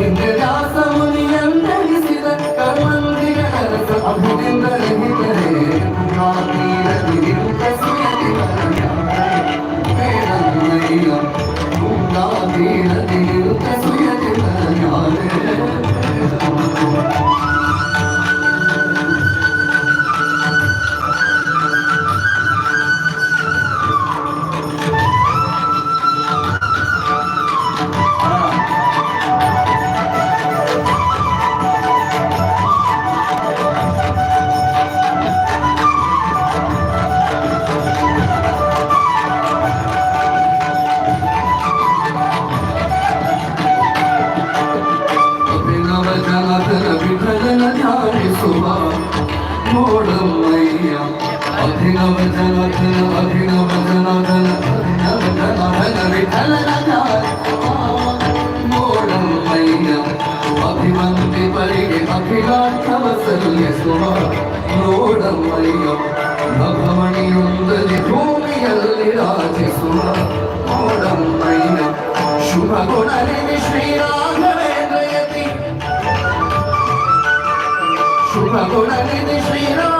Yeah. ಭಗವಣಿಯೊಂದಲಿ ಭೂಮಿಯಲ್ಲಿ ರಾಜಿಸುವ ಮೋಡಮ್ಮಯ್ಯ ಶುಭ ಗುಣಲಿ ಶ್ರೀರಾಘವೇಂದ್ರಯತಿ ಶುಭ ಗುಣಲಿ Shriram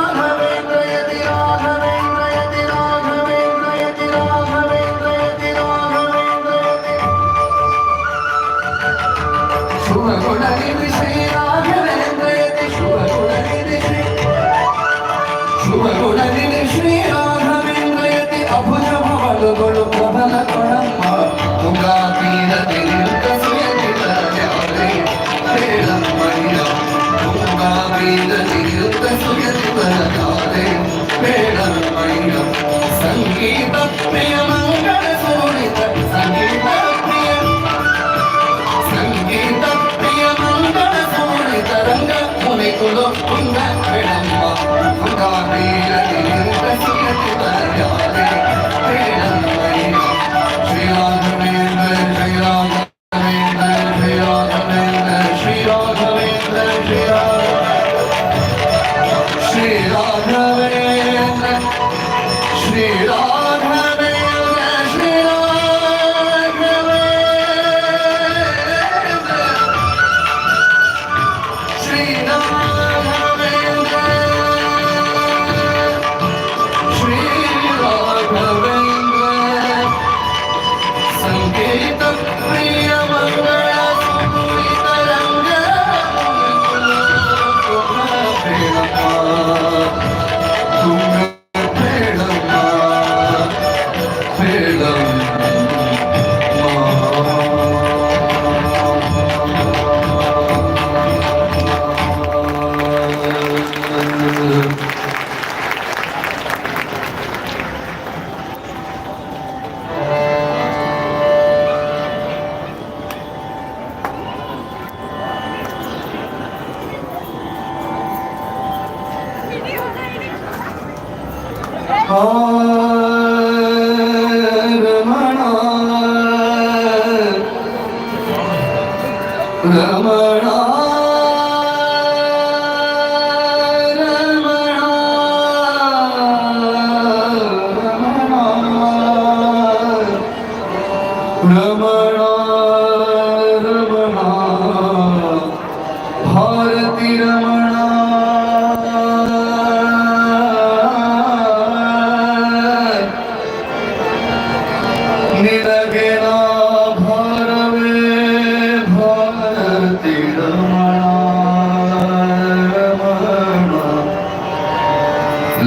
Shri Ram.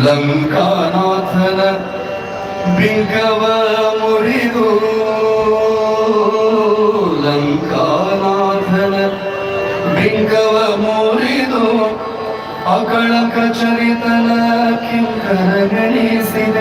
ಲಂಕಾನಾಥನ ಬಿಂಕವ ಮುರಿದು ಲಂಕಾನಾಥನ ಬಿಂಕವ ಮುರಿದು ಅಕಳಕ ಚರಿತನ ಕಿಂಕರ ಗಣಿಸಿದ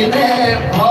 Yeah.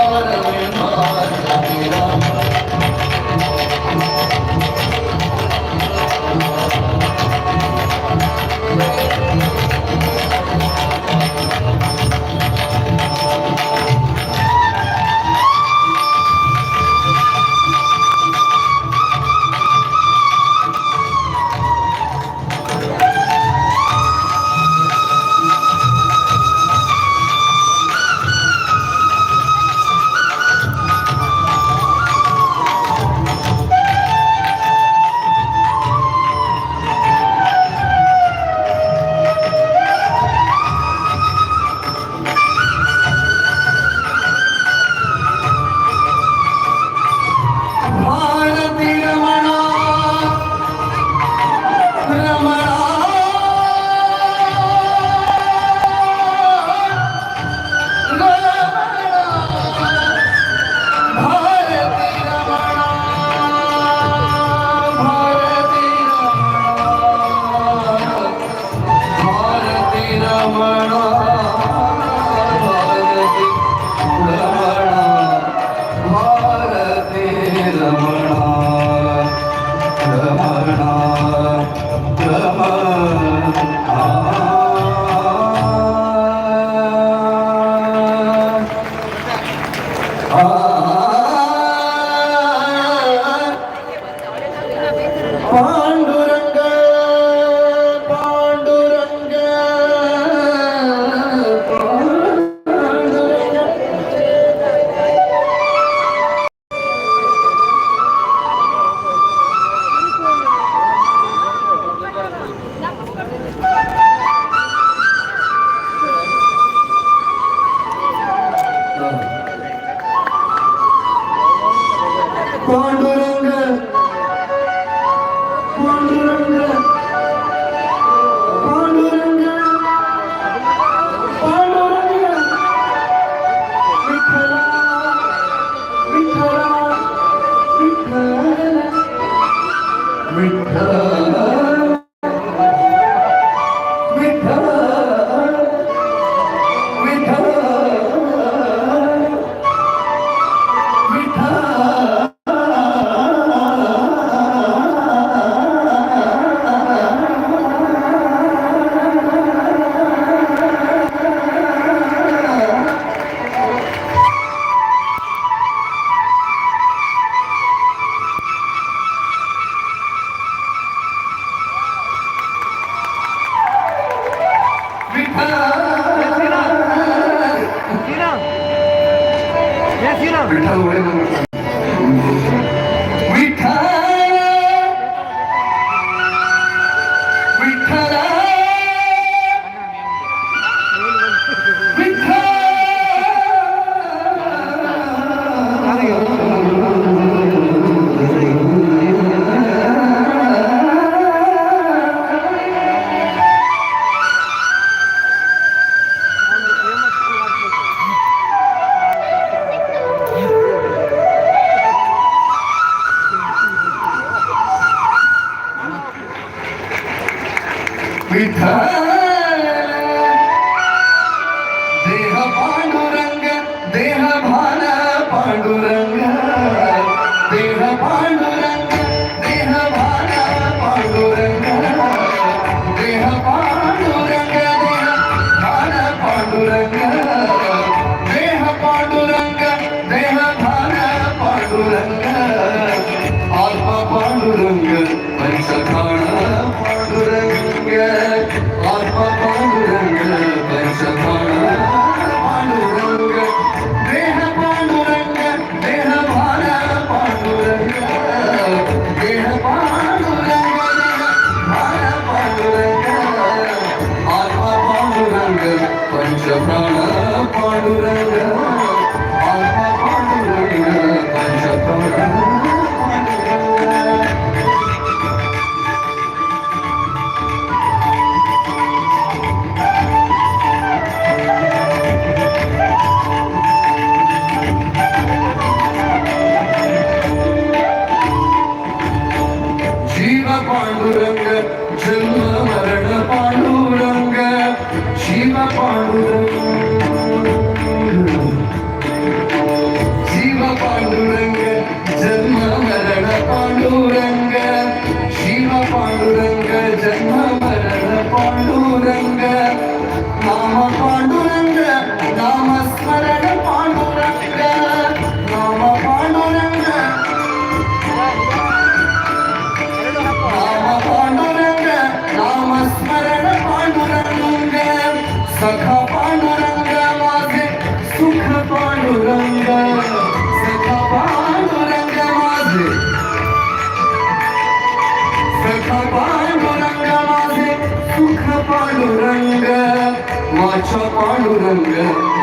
ಮಾಷ ಪಾಂಡುರಂಗ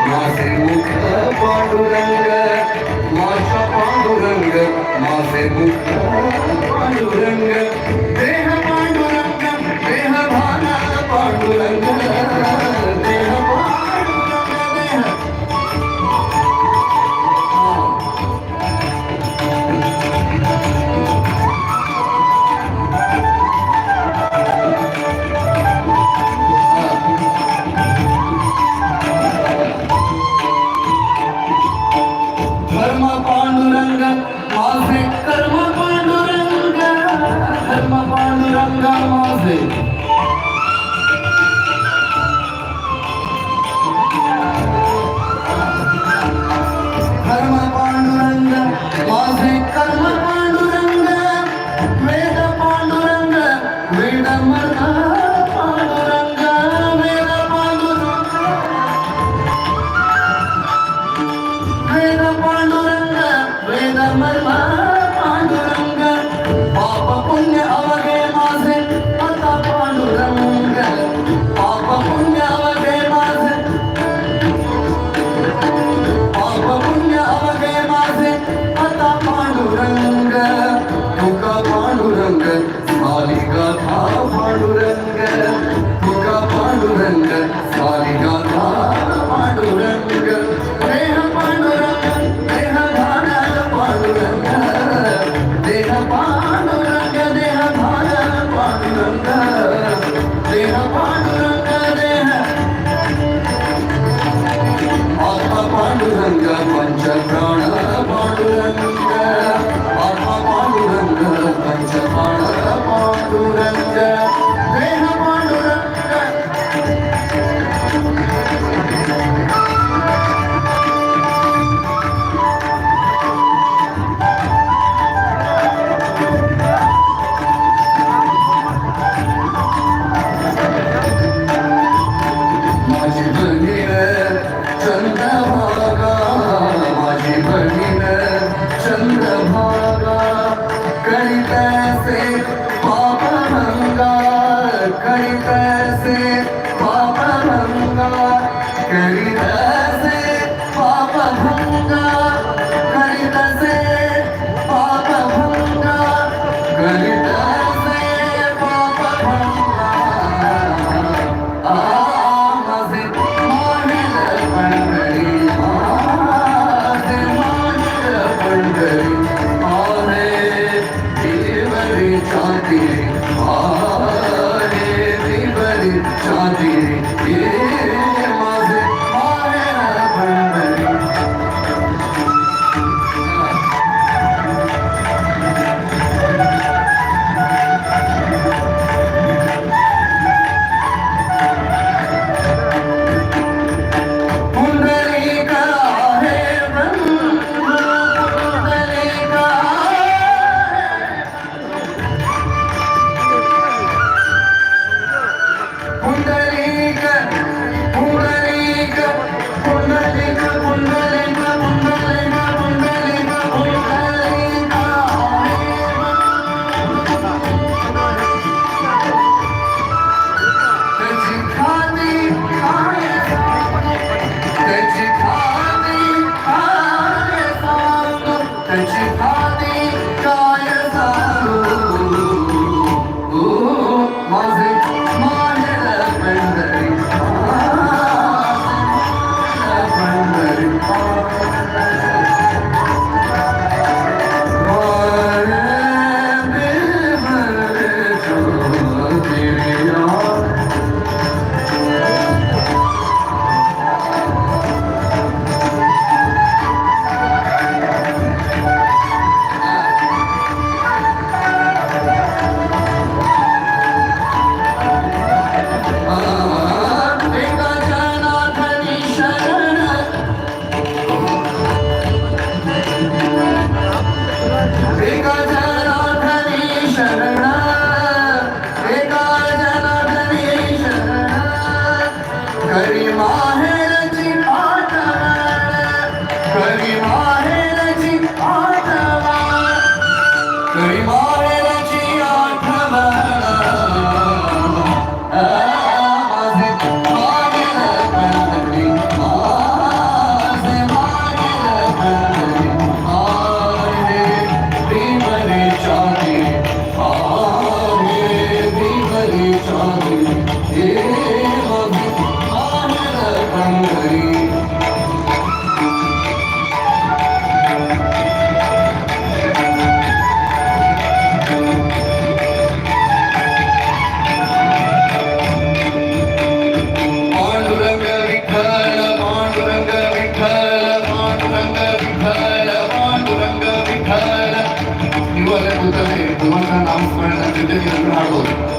ಮಾಸೆ ಮುಖ ಪಾಂಡುರಂಗ ಮಾಷ ಪಾಂಡುರಂಗ ಮಾಸೆ ಮುಖ Panduranga Oh. tam bu merdivenin dibine yanına ayrılır.